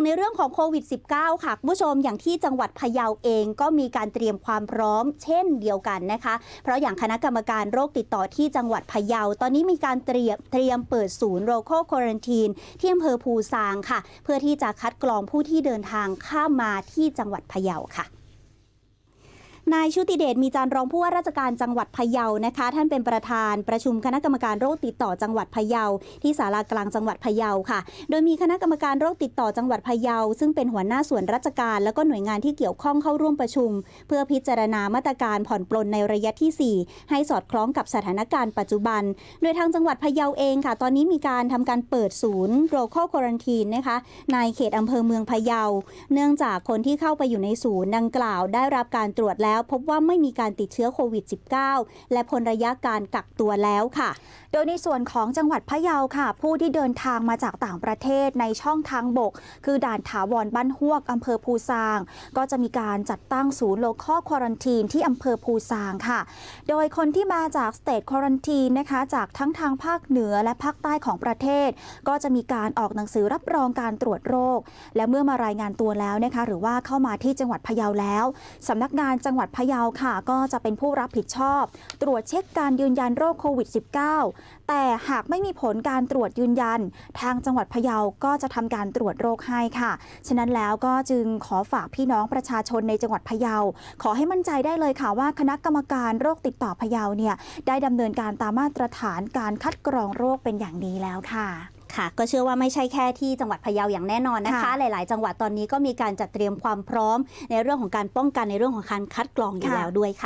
งในเรื่องของโควิด -19 ค่ะคุณผู้ชมอย่างที่จังหวัดพะเยาเองก็มีการเตรียมความพร้อมเช่นเดียวกันนะคะ เพราะอย่างคณะกรรมการโรคติดต่อที่จังหวัดพะเยา ตอนนี้มีการเตรียมเตรียมเปิดศูนย์โรโคควอรันทีนที่อำเภอภูซางค่ะ เพื่อที่จะคัดกรองผู้ที่เดินทางข้ามมาที่จังหวัดพะเยาค่ะ นายชุติเดชมีจารย์รองผู้ว่าราชการจังหวัดพะเยานะคะ ท่านเป็นประธานประชุมคณะกรรมการโรคติดต่อจังหวัดพะเยา ที่ศาลากลางจังหวัดพะเยาค่ะ โดยมีคณะกรรมการโรคติดต่อจังหวัดพะเยา ซึ่งเป็นหัวหน้าส่วนราชการ แล้วก็หน่วยงานที่เกี่ยวข้องเข้าร่วมประชุม เพื่อพิจารณามาตรการผ่อนปลนในระยะทีสี่4 ให้สอดคล้องกับสถานการณ์ปัจจุบัน โดยทางจังหวัดพะเยาเองค่ะ ตอนนี้มีการทำการเปิดศูนย์โรคควอรันทีนนะคะในเขตอำเภอเมืองพะเยา เนื่องจากคนที่เข้าไปอยู่ในศูนย์ดังกล่าว ได้รับการตรวจแล้วพบว่าไม่มีการติดเชื้อโควิด -19 และพ้นระยะการกักตัวแล้วค่ะ โดยในส่วนของจังหวัดพะเยาค่ะ ผู้ที่เดินทางมาจากต่างประเทศในช่องทางบก คือด่านถาวรบ้านฮวกอำเภอภูซาง ก็จะมีการจัดตั้งศูนย์โลคอควอรันทีนที่อำเภอภูซางค่ะ โดยคนที่มาจากสเตทควอรันทีนนะคะจากทั้งทางภาคเหนือและภาคใต้ของประเทศ ก็จะมีการออกหนังสือรับรองการตรวจโรค และเมื่อมารายงานตัวแล้วนะคะหรือว่าเข้ามาที่จังหวัดพะเยาแล้วสำนักงานจังหวัดพะเยาค่ะ ก็จะเป็นผู้รับผิดชอบ ตรวจเช็คการยืนยันโรคโควิด -19 แต่หากไม่มีผลการตรวจยืนยัน ทางจังหวัดพะเยาก็จะทำการตรวจโรคให้ค่ะ ฉะนั้นแล้วก็จึงขอฝากพี่น้องประชาชนในจังหวัดพะเยา ขอให้มั่นใจได้เลยค่ะว่าคณะกรรมการโรคติดต่อพะเยาเนี่ยได้ดำเนินการตามมาตรฐานการคัดกรองโรคเป็นอย่างดีแล้วค่ะ ค่ะ ก็เชื่อว่าไม่ใช่แค่ที่จังหวัดพะเยาอย่างแน่นอนนะคะ ค่ะหลาย ๆ จังหวัดตอนนี้ก็มีการจัดเตรียมความพร้อม ในเรื่องของการป้องกันในเรื่องของการคัดกรองอยู่ค่ะ แล้วด้วยค่ะ